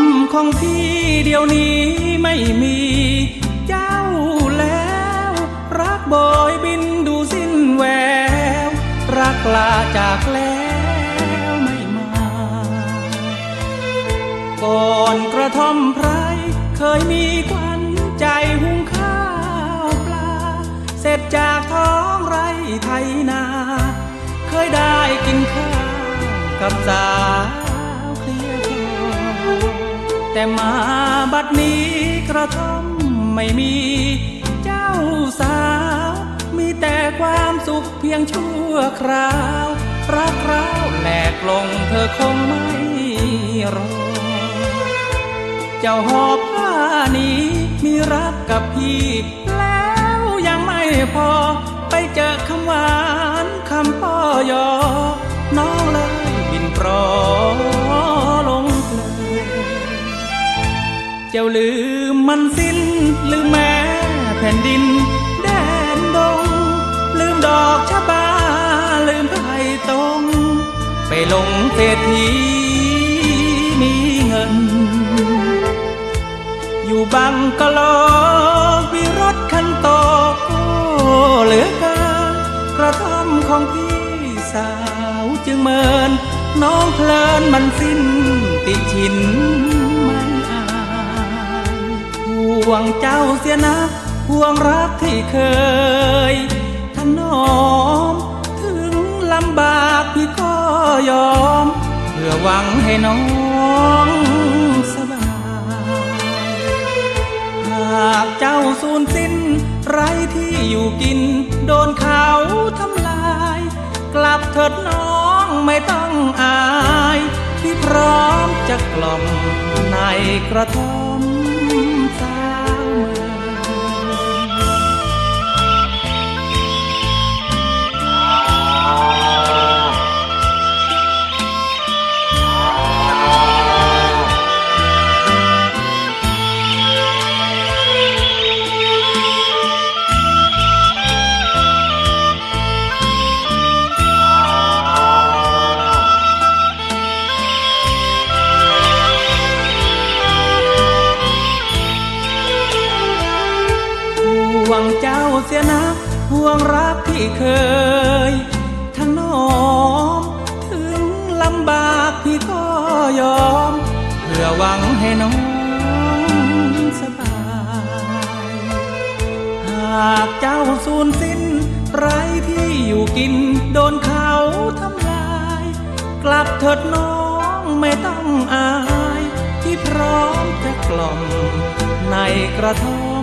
ำของพี่เดี๋ยวนี้ไม่มี เจ้าแล้ว รักบอยบินดูสิ้นแวว รักลาจากแล้วไม่มา ก่อนกระท่อมไพรเคยมีควันใจหุงข้าวปลา เสร็จจากท้องไร่ไทยนา เคยได้กินข้าวกับสา แต่มาบัดนี้กระท่อมไม่มีเจ้าสาว มีแต่ความสุขเพียงชั่วคราว รักราวแหลกลงเธอคงไม่รอ เจ้าหอบผ้านี้มีรักกับพี่ แล้วยังไม่พอไปเจอคำหวา เจ้าลืมมันสิ้นลืมแม่แผ่นดิน แดนดง ลืมดอกชะบา ลืมไผ่ตรงไปลงเศรษฐีมีเงิน อยู่บังกะโลวิรถคันโตโอ้เหลือกินกระท่อมของพี่สาวจึงเมิน น้องเพลินมันสิ้นติชินมา วงเจ้าเสียนะห่วงรักที่เคยถนอมถึงลำบากพี่ก็ยอม เพื่อหวังให้น้องสบายหากเจ้าสูญสิ้น ไรที่อยู่กิน โดนเขาทำลาย กลับเถิดน้องไม่ต้องอาย ที่พร้อมจะกล่อมในกระท่อม เสียนักห่วงรักที่เคยถนอม ถึงลำบากพี่ก็ยอม เพื่อหวังให้น้องสบายหากเจ้าสูญสิ้นไรที่อยู่กิน โดนเขาทำลาย กลับเถิดน้องไม่ต้องอาย ที่พร้อมจะกล่อมในกระท่อ